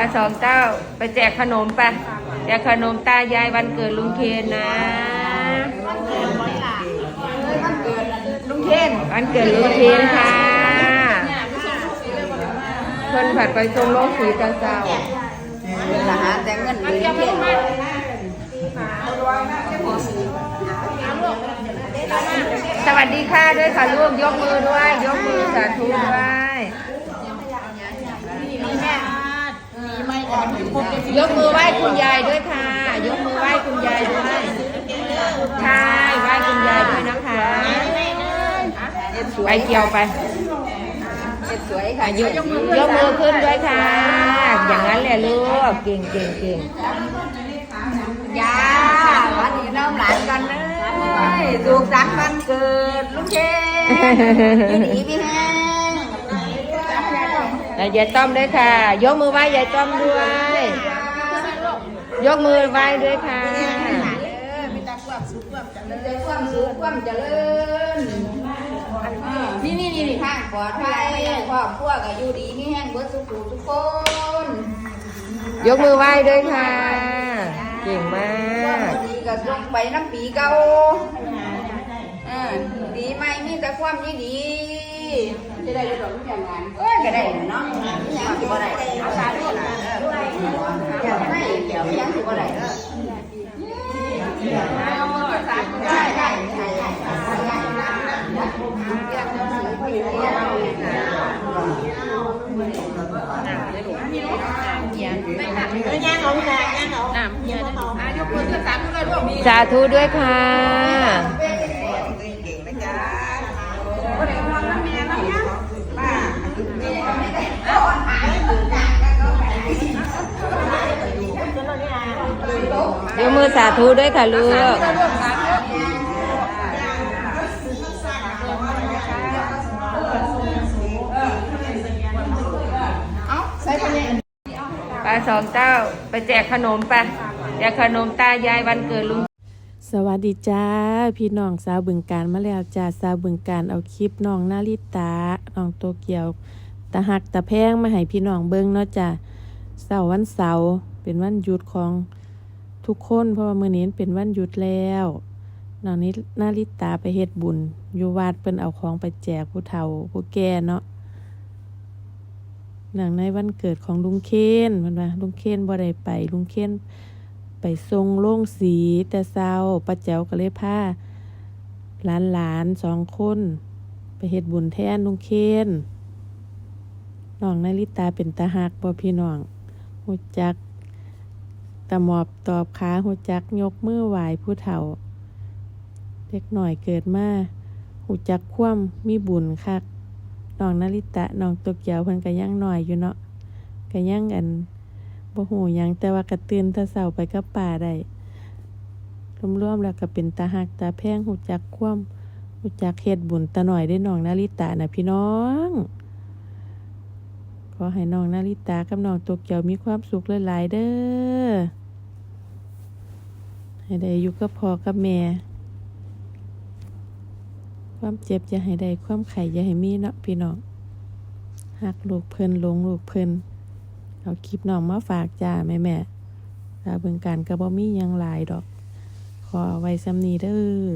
าสองเต้าไปแจกขนมไปแจกขนมตายายวันเกิดลุงเคนนะลุงเทนวันเกิดลุงเคนค่ะคนผัดไปทรงโลกสีกระเจ้าเป็นทหารแต่เงินลุงเทนสวัสดีค่ะด้วยค่ะลูกยกมือด้วย ยกมือสาธุด้วย ยกมือไหว้คุณยายด้วยค่ะ ยกมือไหว้คุณยายด้วยใช่ไหว้คุณยายด้วยนะคะเอ็ดสวไปยเกี่ยวไปเอ็ดสวยค่ะยกยกมือขึ้นด้วยค่ะ อย่างนั้นแหละลูกเก่งเก่งเก่งยาวันนี้น้องหลานกันเลยสุขสันต์วันเกิดลุงเทนอยู่ดีพี่แห้ง แล้วยายต้อมด้วยค่ะ ยกมือไหว้ยายต้อมด้วย ยกมือไหว้ด้วยค่ะมีแต่ความสุขความเจริญความสุขความเจริญนี่นี่นี่นี่ทางปลอดภัยครอบครัวก็อยู่ดีมีแห้งเบิดสุขทุกคน ยกมือไหว้ด้วยค่ะเก่งมาความกดีก็ส่งไปน้ำปีเก่าเออปีใหม่มีแต่ความดีดี จะได้ดอกทุกอย่างงานเอ้ยก็ได้เนาะยังสิบ่ได้เอาสาธุล่ะเออเดี๋ยวไม่เดี๋ยวยังสิบ่ได้เออเอาสาได้ได้ได้ได้ยกมือขึ้นสาธุเลยลูกมีสาธุด้วยค่ะ มือสาธุด้วยค่ะลูกไปลาสองเต้าไปแจกขนมไปแจกขนมตายายวันเกิดลุงสวัสดีจ้า พี่น้องสาวบึงการมาแล้วจ้าสาวบึงการเอาคลิปน้องนาริตาน้องโตเกียวตะหักตะแพงมาให้พี่น้องเบิ่งเนาะจ้าเสาร์วันเสาร์เป็นวันหยุดของ ทุกคนเพราะว่ามื้อนี้เป็นวันหยุดแล้วน้องนี้นาริตาไปเฮ็ดบุญ อยู่วัดเพิ่นเอาของไปแจกผู้เฒ่าผู้แก่เนาะหนังในวันเกิดของลุงเคนเพิ่นว่าลุงเคนบ่ได้ไป ลุงเคนไปทรงโล่งสีแต่เศร้าป้าแจ๋วก็เลยพาหลานหลานๆสองคน ไปเฮ็ดบุญแทนลุงเคนน้องนาริตาเป็นตาหักบ่พี่น้องหูจัก ตะหมอบตอบขาหูจักยกมือไหวผู้เฒ่าเล็กหน่อยเกิดมาหูจักคว่ำมีบุญคักน้องนาริตะน้องตกเกียวเพิ่นก็ยังหน่อยอยู่เนาะก็ยังอันบ่หูหยังแต่ว่ากระตื่นแตะเสาไปกับป่าได้รวมๆแล้วก็เป็นตาหักตาแพงหูจักคว่ำหูจักเฮ็ดบุญตาหน่อยได้น้องนาริตานะพี่น้อง ขอให้น้องนาริตากับน้องตกเกียวมีความสุขหลายๆเด้อให้ได้อยู่กับพ่อกับแม่ ความเจ็บอย่าให้ได้ความไข่อย่าให้มีเนาะพี่น้องหักลูกเพิ่นหลงลูกเพิ่นเอาคลิปน้องมาฝากจ้าแม่แม่ตาเบิ่งการกระบ่มียังหลายดอก ขอไว้ซ้ำนี้เด้อ